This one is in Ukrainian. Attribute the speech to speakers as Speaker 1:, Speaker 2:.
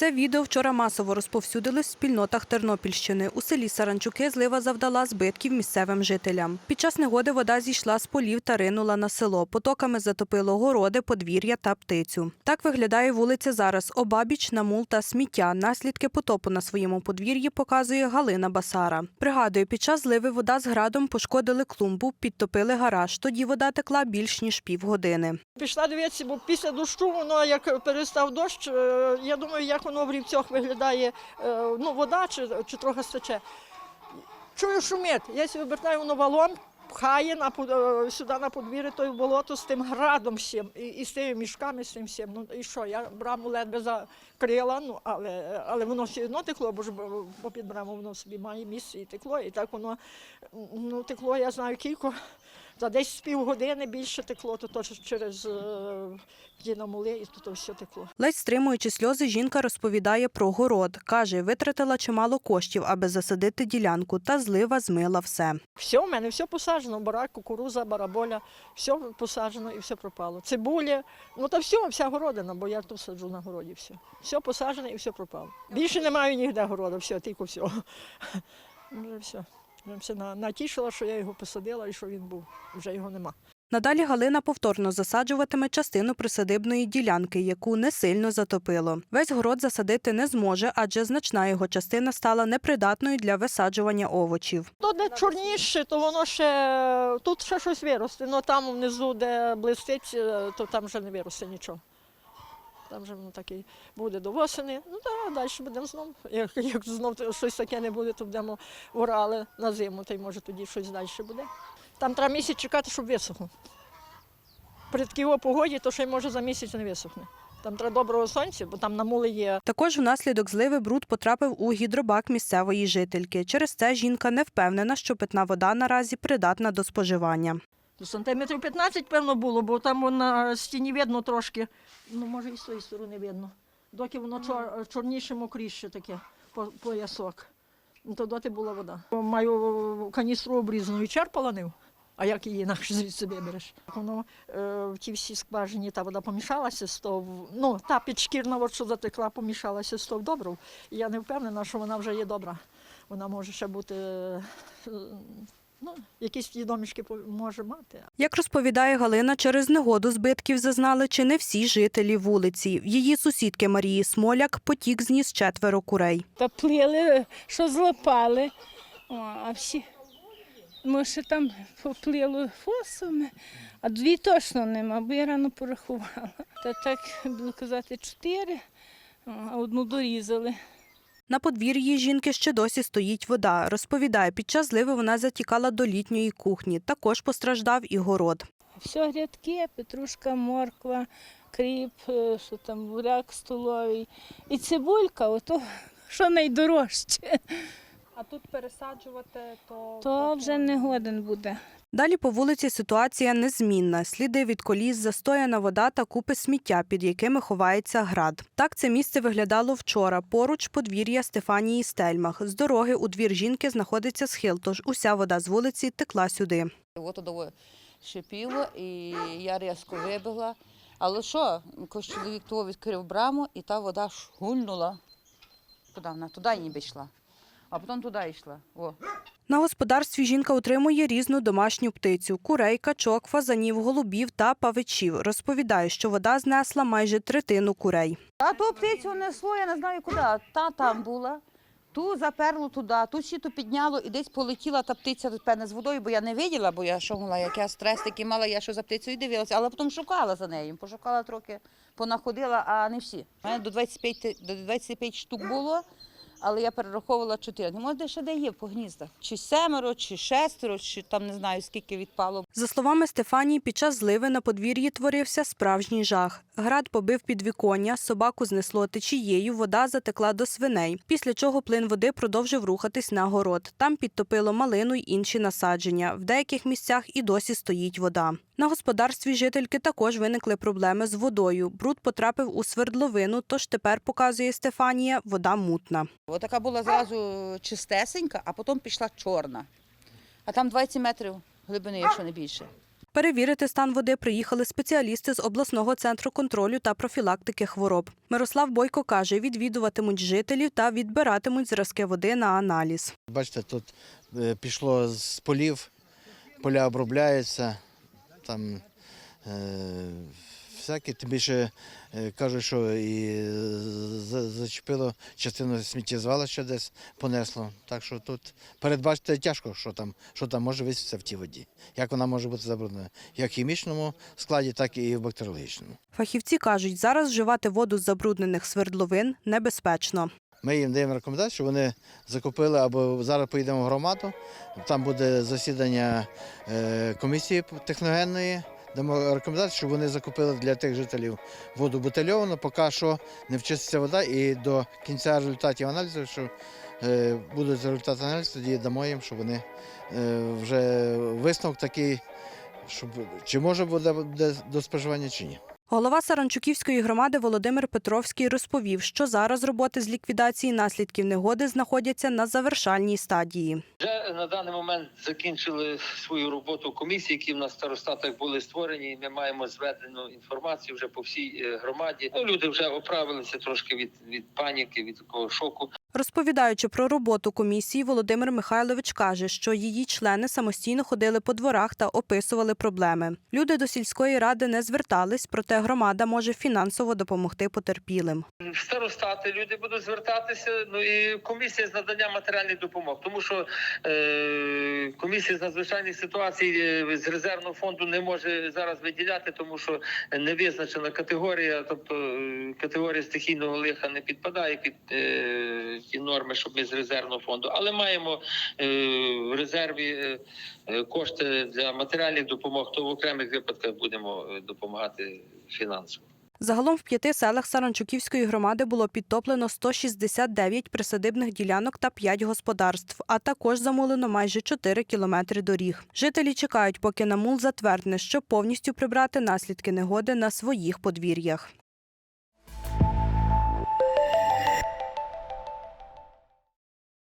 Speaker 1: Це відео вчора масово розповсюдилось в спільнотах Тернопільщини. У селі Саранчуки злива завдала збитків місцевим жителям. Під час негоди вода зійшла з полів та ринула на село. Потоками затопило городи, подвір'я та птицю. Так виглядає вулиця зараз. Обабіч, намул та сміття. Наслідки потопу на своєму подвір'ї показує Галина Басара. Пригадує, під час зливи вода з градом пошкодили клумбу, підтопили гараж. Тоді вода текла більш ніж півгодини.
Speaker 2: Пішла дивитися, бо після дощу воно як перестав дощ, е, я думаю, як воно в рівцях виглядає, е, ну, вода чи, чи трохи стече. Чую шумить, я себе обертаю воно валом, пхає на, е, сюди на подвір'я той болото з тим градом всім, і, і з тими мішками, з тим всім. Ну і що, я браму ледве закрила, ну, але, але воно все одно текло, бо ж бо браму воно собі має місце і текло, і так воно ну, текло, я знаю кілько. За десь з півгодини більше текло, то, то через е, і то, то все текло.
Speaker 1: Ледь стримуючи сльози, жінка розповідає про город. Каже, витратила чимало коштів, аби засадити ділянку, та злива змила все.
Speaker 2: Все в мене, все посаджено, барак, кукуруза, бараболя, все посаджено і все пропало. Цибуля, ну та все, вся городина, бо я тут саджу на городі все. Все посаджено і все пропало. Більше немає ніде городу, все, тільки все. Вже все. Все натішила, що я його посадила і що він був. Вже його нема.
Speaker 1: Надалі Галина повторно засаджуватиме частину присадибної ділянки, яку не сильно затопило. Весь город засадити не зможе, адже значна його частина стала непридатною для висаджування овочів.
Speaker 2: То, де чорніше, то воно ще тут ще щось виросте. Ну там внизу, де блистить, е, то там вже не виросте нічого. Там вже воно таке буде до восени. Ну так, далі будемо знову. Як, як знов щось таке не буде, то будемо орали на зиму, та й може тоді щось далі буде. Там треба місяць чекати, щоб висохло. При такій погоді, то ще й може за місяць не висохне. Там треба доброго сонця, бо там намули є
Speaker 1: Також внаслідок зливи бруд потрапив у гідробак місцевої жительки. Через це жінка не впевнена, що питна вода наразі придатна до споживання.
Speaker 2: Ну, Сантиметрів 15, певно, було, бо там на стіні видно трошки. Ну, може, і з тої сторони видно. Доки воно чор, чорніше, мокріше таке, по- поясок. Ну, то доти була вода. Маю каністру обрізану і черпала нив. А як її інакше звідси вибереш? Воно е, в тій всій скважині та вода помішалася з того, ну, та підшкірна, от, що затекла, помішалася з того добрив. І я не впевнена, що вона вже є добра. Вона може ще бути, е, ну, якісь ті домішки може мати.
Speaker 1: Як розповідає Галина, через негоду збитків зазнали чи не всі жителі вулиці. Її сусідки Марії Смоляк потік зніс четверо курей.
Speaker 3: Та плили, що злопали. О, а всі, може, там поплило фосами, а дві точно нема, бо я рано порахувала. Та так, буду казати, чотири, а одну дорізали.
Speaker 1: На подвір'ї жінки ще досі стоїть вода. Розповідає, під час зливи вона затікала до літньої кухні. Також постраждав і город.
Speaker 3: Все грядки, петрушка, морква, кріп, е, що там буряк столовий. І цибулька, ото що найдорожче.
Speaker 1: А тут пересаджувати то
Speaker 3: То вже не годен буде.
Speaker 1: Далі по вулиці ситуація незмінна. Сліди від коліс, застояна вода та купи сміття, під якими ховається град. Так це місце виглядало вчора. Поруч подвір'я Стефанії Стельмах. З дороги у двір жінки знаходиться схил, тож уся вода з вулиці текла сюди.
Speaker 4: От туди шипіло, і я різко вибігла. Але що, якось чоловік того відкрив браму, і та вода шгульнула. Куди вона? Туди ніби йшла. А потім туди йшла. О.
Speaker 1: На господарстві жінка утримує різну домашню птицю: курей, качок, фазанів, голубів та павичів. Розповідає, що вода знесла майже третину курей.
Speaker 4: А ту птицю несло, я не знаю куди. Та там була, ту заперло туди, ту ще то підняло і десь полетіла та птиця певне з водою, бо я не виділа, бо я що мала, як я стрес такий мала, я що за птицею дивилася, але потім шукала за нею. Пошукала трохи, понаходила, а не всі. У мене до 25, до 25 штук було, але я перераховувала 4. Не може, ще де є по гніздах. Чи семеро, чи шестеро, чи там не знаю скільки відпало.
Speaker 1: За словами Стефанії, під час зливи на подвір'ї творився справжній жах. Град побив підвіконня, собаку знесло течією, вода затекла до свиней. Після чого плин води продовжив рухатись на город. Там підтопило малину й інші насадження. В деяких місцях і досі стоїть вода. На господарстві жительки також виникли проблеми з водою. Бруд потрапив у свердловину, тож тепер, показує Стефанія, вода мутна.
Speaker 4: Ось така була зразу чистесенька, а потім пішла чорна. А там 20 метрів глибини, якщо не більше.
Speaker 1: Перевірити стан води приїхали спеціалісти з обласного центру контролю та профілактики хвороб. Мирослав Бойко каже, відвідуватимуть жителів та відбиратимуть зразки води на аналіз.
Speaker 5: Бачите, тут е, пішло з полів, поля обробляються, там е, всякі, тим більше е, кажуть, що і зачепило частину сміттєзвалища десь понесло. Так що тут передбачити тяжко, що там, що там може висітися в тій воді. Як вона може бути забруднена, як в хімічному складі, так і в бактеріологічному.
Speaker 1: Фахівці кажуть, зараз вживати воду з забруднених свердловин небезпечно.
Speaker 5: Ми їм даємо рекомендацію, щоб вони закупили або зараз поїдемо в громаду. Там буде засідання е, комісії техногенної. Дамо рекомендацію, щоб вони закупили для тих жителів воду бутильовану, поки що не вчиститься вода, і до кінця результатів аналізу, що е, будуть результати аналізу, тоді дамо їм, щоб вони е, вже висновок такий, чи може буде до споживання, чи ні.
Speaker 1: Голова Саранчуківської громади Володимир Петровський розповів, що зараз роботи з ліквідації наслідків негоди знаходяться на завершальній стадії.
Speaker 6: Вже на даний момент закінчили свою роботу комісії, які в нас старостатах були створені. Ми маємо зведену інформацію вже по всій е, громаді. Ну, люди вже оправилися трошки від, від паніки, від такого шоку.
Speaker 1: Розповідаючи про роботу комісії, Володимир Михайлович каже, що її члени самостійно ходили по дворах та описували проблеми. Люди до сільської ради не звертались, проте громада може фінансово допомогти потерпілим.
Speaker 6: Старостати люди будуть звертатися. Ну і комісія з надання матеріальних допомог, тому що е, комісія з надзвичайних ситуацій е, з резервного фонду не може зараз виділяти, тому що не визначена категорія, тобто е, категорія стихійного лиха не підпадає під е, ті норми, щоб ми з резервного фонду, але маємо е, в резерві е, е, кошти для матеріальних допомог, то в окремих випадках будемо допомагати фінансово.
Speaker 1: Загалом в п'яти селах Саранчуківської громади було підтоплено 169 присадибних ділянок та 5 господарств, а також замулено майже 4 кілометри доріг. Жителі чекають, поки намул затвердне, щоб повністю прибрати наслідки негоди на своїх подвір'ях.